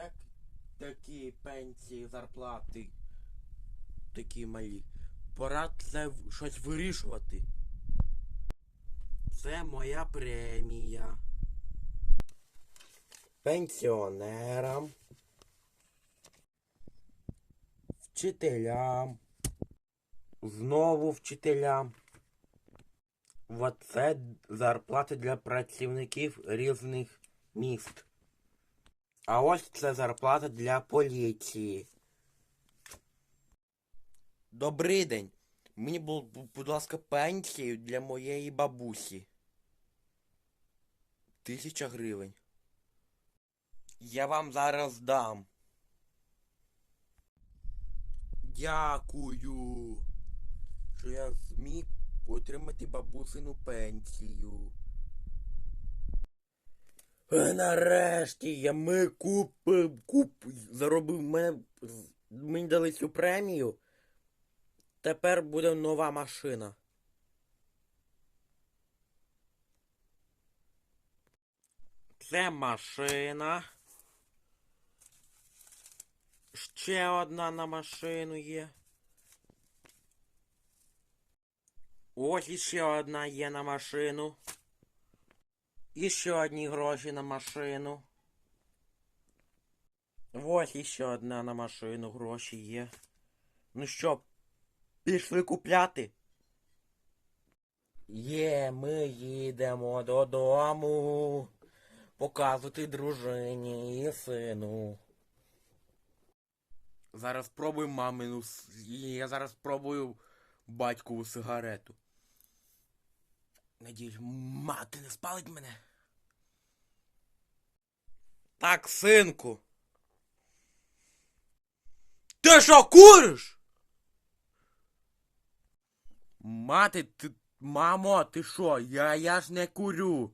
Як такі пенсії, зарплати такі малі? Пора це щось вирішувати. Це моя премія. Пенсіонерам. Вчителям. Знову вчителям. Оце зарплати для працівників різних міст. А ось це зарплата для поліції. Добрий день. Мені, бу- бу- будь ласка, пенсію для моєї бабусі. Тисяча гривень. Я вам зараз дам. Дякую, що я зміг отримати бабусину пенсію. Е, Нарешті я ми купив, куп, заробив мене, мені дали цю премію. Тепер буде нова машина. Це машина. Ще одна на машину є. Ось іще одна є на машину. І ще одні гроші на машину. Ось іще одна на машину гроші є. Ну що, пішли купляти? Є, ми їдемо додому. Показувати дружині і сину. Зараз спробую мамину. Я зараз спробую батькову сигарету. Надіюсь, мати не спалить мене. Так, синку. Ти що, куриш? Мати, ти. Мамо, ти що? Я, я ж не курю.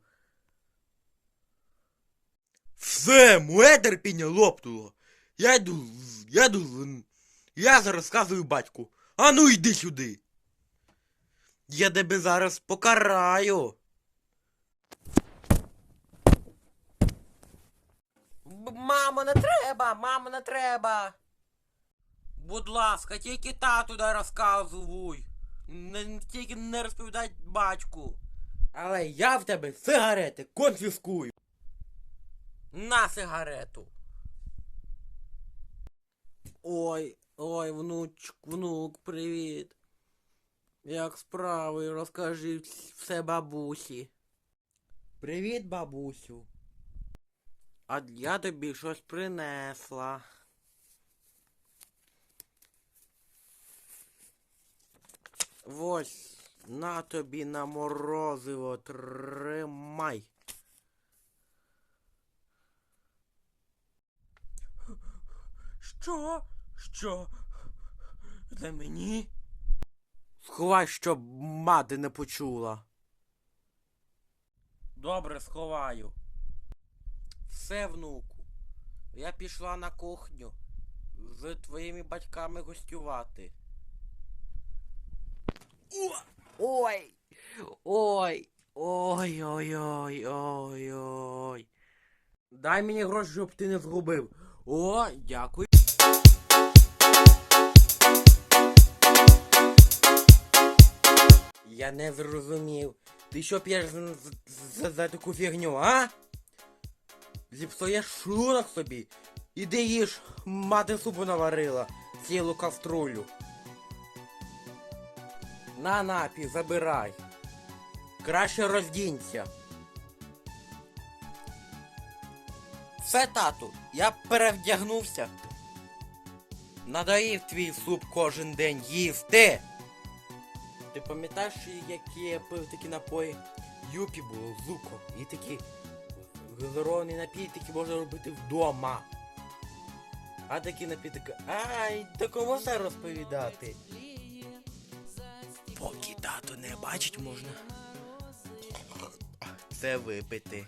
Все, моє терпіння лопнуло. Я йду, я йду, я зараз розказую батьку. А ну йди сюди. Я тебе зараз покараю. Мамо, не треба, мамо, не треба. Будь ласка, тільки тату дай розказуй. Не, тільки не розповідай батьку. Але я в тебе сигарети конфіскую. На сигарету. Ой, ой, внучок, внук, привіт. Як справи? Розкажи все бабусі. Привіт, бабусю. А я тобі щось принесла. Ось, на тобі на морозиво тримай. Що? Що? Це мені? Сховай, щоб мати не почула. Добре, сховаю. Все, внуку. Я пішла на кухню з твоїми батьками гостювати. Ой! Ой! Ой, ой, ой, ой, ой. Дай мені гроші, щоб ти не згубив. О, дякую. Я не зрозумів. Ти що п'єш за, за, за таку фігню, а? Зіпсуєш шлунок собі. Іди їж, мати супу наварила, цілу каструлю. На напій, забирай. Краще роздінься. Все, тату, я перевдягнувся. Надоїв твій суп кожен день їсти. Ти пам'ятаєш, які я пив такі напої? Юпі було, зуко. І такі газовані напій такі можна робити вдома. А такі напітки. Ай, та кому це розповідати? Поки тато не бачить, можна. Це випити.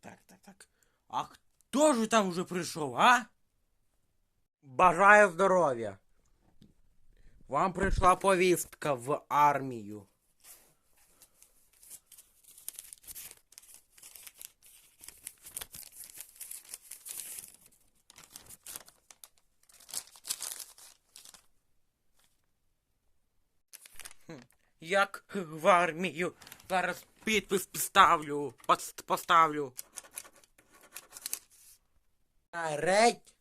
Так, так, так. А хто ж там уже прийшов, а? Бажаю здоров'я. Вам прийшла повістка в армію. Як в армію. Зараз підпис поставлю. Поставлю.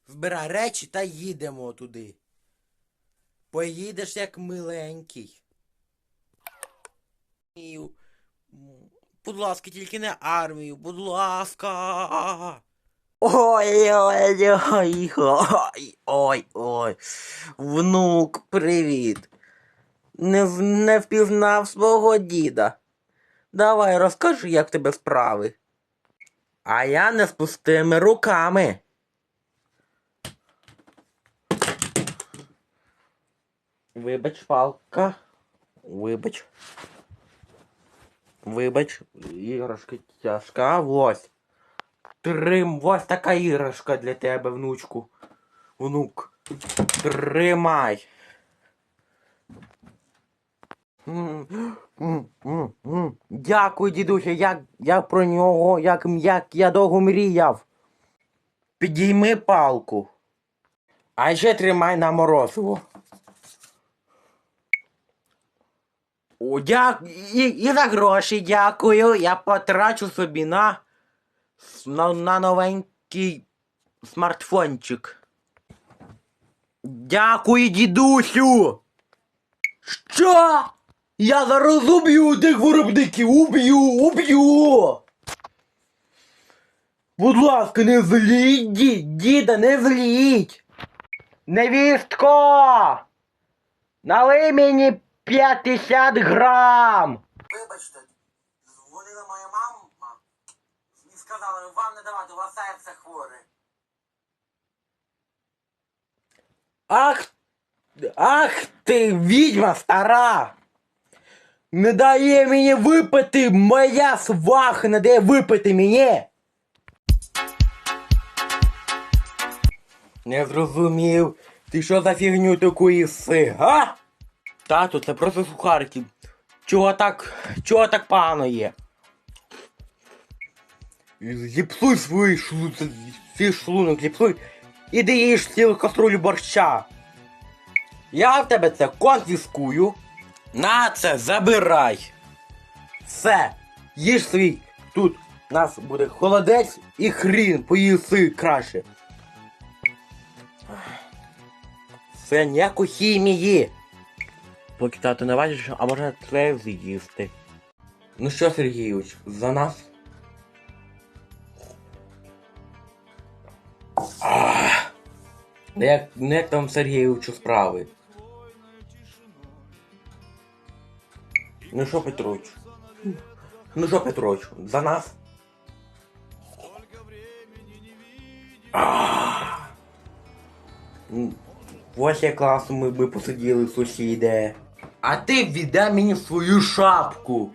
Збирай речі та їдемо туди. Поїдеш як миленький. Будь ласка, тільки не армію, будь ласка. Ой, ой, ой, ой, ой, ой. Внук, привіт. Не, не впізнав свого діда. Давай розкажи, як тебе справи. А я не з пустими руками. Вибач, палка. Вибач. Вибач, іграшка тяжка, ось. Трим, ось така іграшка для тебе, внучку. Внук. Тримай. Дякую, дідуся, як, як про нього, як, як я довго мріяв. Підійми палку. А ще тримай на морозиво. О, дяк... і, і за гроші дякую. Я потрачу собі на на, на новенький смартфончик. Дякую, дідусю. Що? Я зараз уб'ю тих виробників, уб'ю, уб'ю. Будь ласка, не зліть, ді, діда, не зліть. Невістко! Налий мені 50 грам. Вибачте, дзвонила моя мама і сказала, вам не давати, у вас серце хворе. Ах, ах ти, відьма стара! Не дає мені випити, моя сваха не дає випити мені. Не зрозумів. Ти що за фігню таку їси, га? Тату, це просто сухарки. Чого так, чого так погано є? Зіпсуй свій шлунок, свій шлунок, зіпсуй. Іди їж цілу каструлю борща. Я в тебе це конфіскую. На це забирай. Все, їж свій. Тут у нас буде холодець і хрін, поїси краще. Це ніякої хімії. Поки тато не бачиш, а може треба з'їсти. Ну що, Сергійович, за нас? Ах. Як, як там Сергійовичу справи? Ну що, Петрович? Ну що, Петрович, за нас? Ах. Ось як класно ми би посиділи, сусіде. А ти віддай мені свою шапку.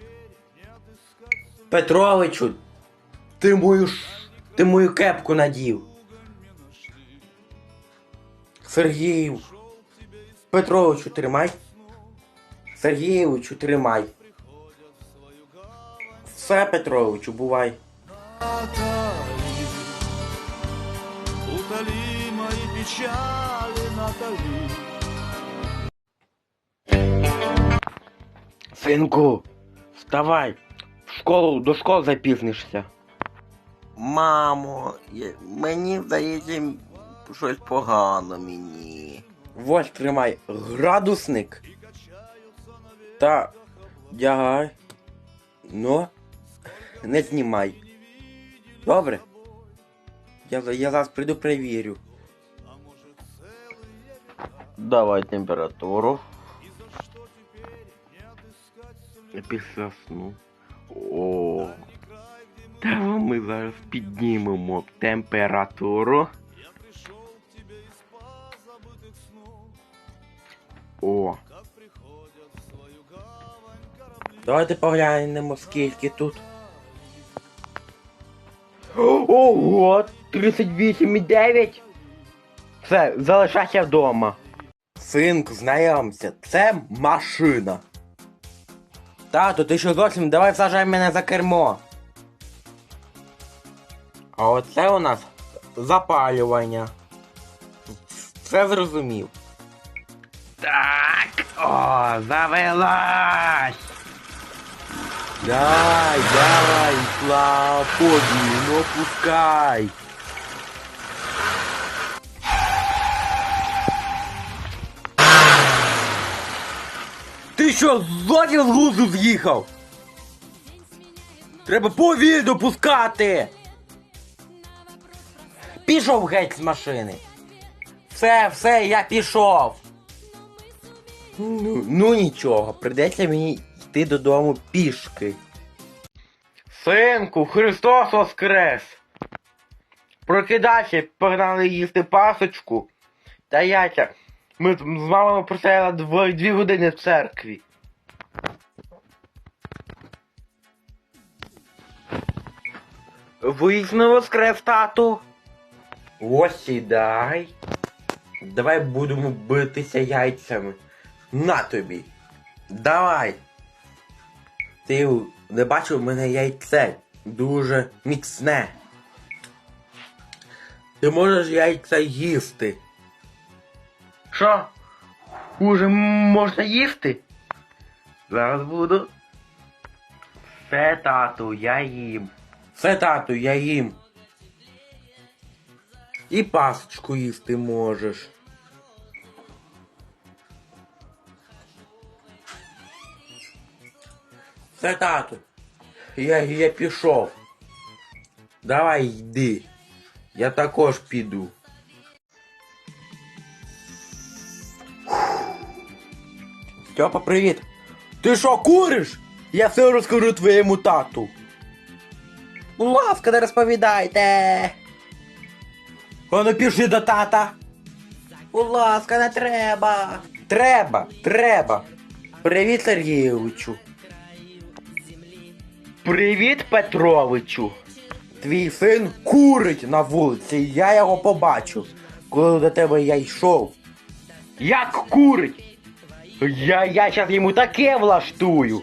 Петровичу, ти мою ш... ти мою кепку надів. Сергію. Петровичу, тримай. Сергійовичу, тримай. Все, Петровичу, бувай. Натали, утоли мои печали, Натали. Синку, вставай. В школу до школи запізнишся. Мамо, мені здається щось погано мені. Ось тримай градусник. Та дягай. Ну, не знімай. Добре? Я, я зараз прийду перевірю. Давай температуру. Після сну. О. Та ми зараз піднімемо температуру. О. Давайте поглянемо, скільки тут. Ого, 38,9. Все, залишайся вдома. Синку, знайомся, це машина. Тато, ти що зовсім давай сажай мене за кермо. А оце у нас запалювання. Все зрозумів. Так, о, завелась. Давай, давай, слабоді, ну пускай. Що, ззаді з глузду з'їхав? Треба повільно пускати. Пішов геть з машини. Все, все, я пішов. Ну, ну нічого, придеться мені йти додому пішки. Синку, Христос воскрес! Прокидайся, погнали їсти пасочку та яйця. Ми з мамою простояли дві, дві години в церкві. Вийсно воскрес, тату. Ось сідай. Давай будемо битися яйцями. На тобі. Давай. Ти не бачив мене яйце дуже міцне. Ти можеш яйця їсти. Що? Хуже можна їсти? Зараз буду. Все, тату, я їм. Все, тату, я їм. І пасочку їсти можеш. Все, тату. Я, я пішов. Давай йди. Я також піду. Степа, привіт. Ти що, куриш? Я все розкажу твоєму тату. Будь ласка, не розповідайте. Ану пішли до тата. Будь ласка, не треба. Треба, треба. Привіт, Сергійовичу. Привіт, Петровичу. Твій син курить на вулиці, я його побачив, коли до тебе я йшов. Як курить? Я, я сейчас йому таке влаштую.